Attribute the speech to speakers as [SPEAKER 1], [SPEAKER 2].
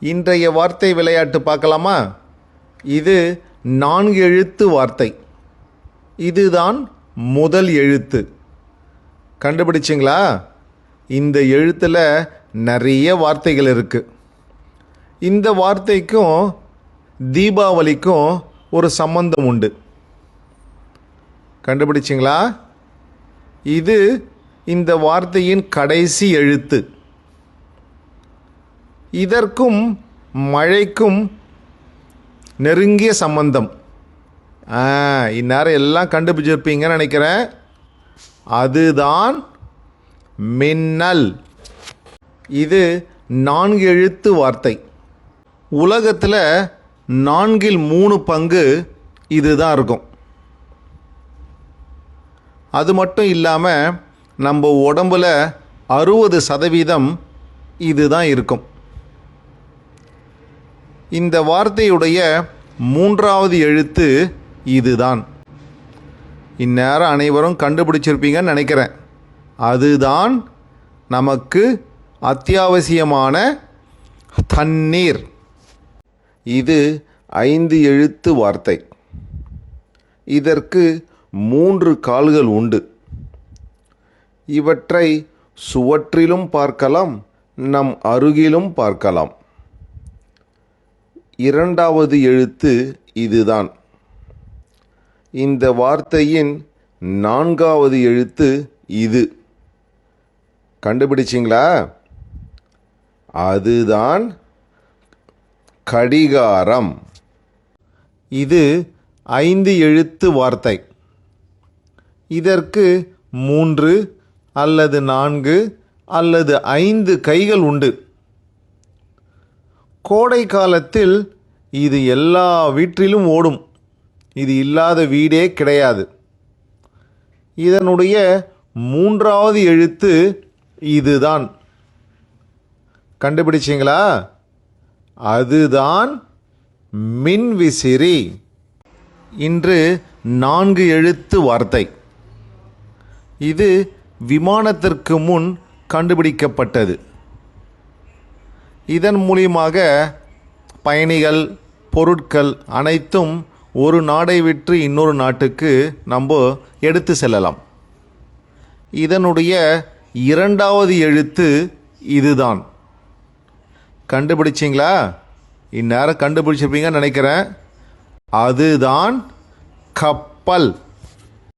[SPEAKER 1] இன்றைய வார்த்தை விளையாட்டு பார்க்கலாமா? இது நான்கு எழுத்து வார்த்தை. இதுதான் முதல் எழுத்து. கண்டுபிடிச்சிங்களா? இந்த எழுத்தில் நிறைய வார்த்தைகள் இருக்குது இந்த வார்த்தைக்கும் தீபாவளிக்கும் ஒரு சம்பந்தம் உண்டு. கண்டுபிடிச்சிங்களா? இது இந்த வார்த்தையின் கடைசி எழுத்து. இதற்கும் மழைக்கும் நெருங்கிய சம்பந்தம். இந்நேரம் எல்லாம் கண்டுபிடிச்சிருப்பீங்கன்னு நினைக்கிறேன். அதுதான் மின்னல். இது நான்கு எழுத்து வார்த்தை. உலகத்தில் நான்கில் மூணு பங்கு இதுதான் இருக்கும். அது மட்டும் இல்லாமல் நம்ம உடம்பில் அறுபது சதவீதம் இதுதான் இருக்கும். இந்த வார்த்தையுடைய மூன்றாவது எழுத்து இதுதான். இந்நேரம் அனைவரும் கண்டுபிடிச்சிருப்பீங்கன்னு நினைக்கிறேன். அதுதான் நமக்கு அத்தியாவசியமான தண்ணீர். இது ஐந்து எழுத்து வார்த்தை. இதற்கு மூன்று கால்கள் உண்டு. இவற்றை சுவற்றிலும் பார்க்கலாம் நம் அருகிலும் பார்க்கலாம். இரண்டாவது எழுத்து இதுதான். இந்த வார்த்தையின் நான்காவது எழுத்து இது. கண்டுபிடிச்சிங்களா? அதுதான் கடிகாரம். இது ஐந்து எழுத்து வார்த்தை. இதற்கு மூன்று அல்லது நான்கு அல்லது ஐந்து கைகள் உண்டு. கோடை காலத்தில் இது எல்லா வீட்டிலும் ஓடும். இது இல்லாத வீடே கிடையாது. இதனுடைய மூன்றாவது எழுத்து இதுதான். கண்டுபிடிச்சிங்களா? அதுதான் மின்விசிறி. இன்று நான்கு எழுத்து வார்த்தை. இது விமானத்திற்கு முன் கண்டுபிடிக்கப்பட்டது. இதன் மூலியமாக பயணிகள் பொருட்கள் அனைத்தும் ஒரு நாடை விற்று இன்னொரு நாட்டுக்கு நம்ம எடுத்து செல்லலாம். இதனுடைய இரண்டாவது எழுத்து இதுதான். கண்டுபிடிச்சிங்களா? இந்நேரம் கண்டுபிடிச்சிருப்பீங்கன்னு நினைக்கிறேன். அதுதான் கப்பல்.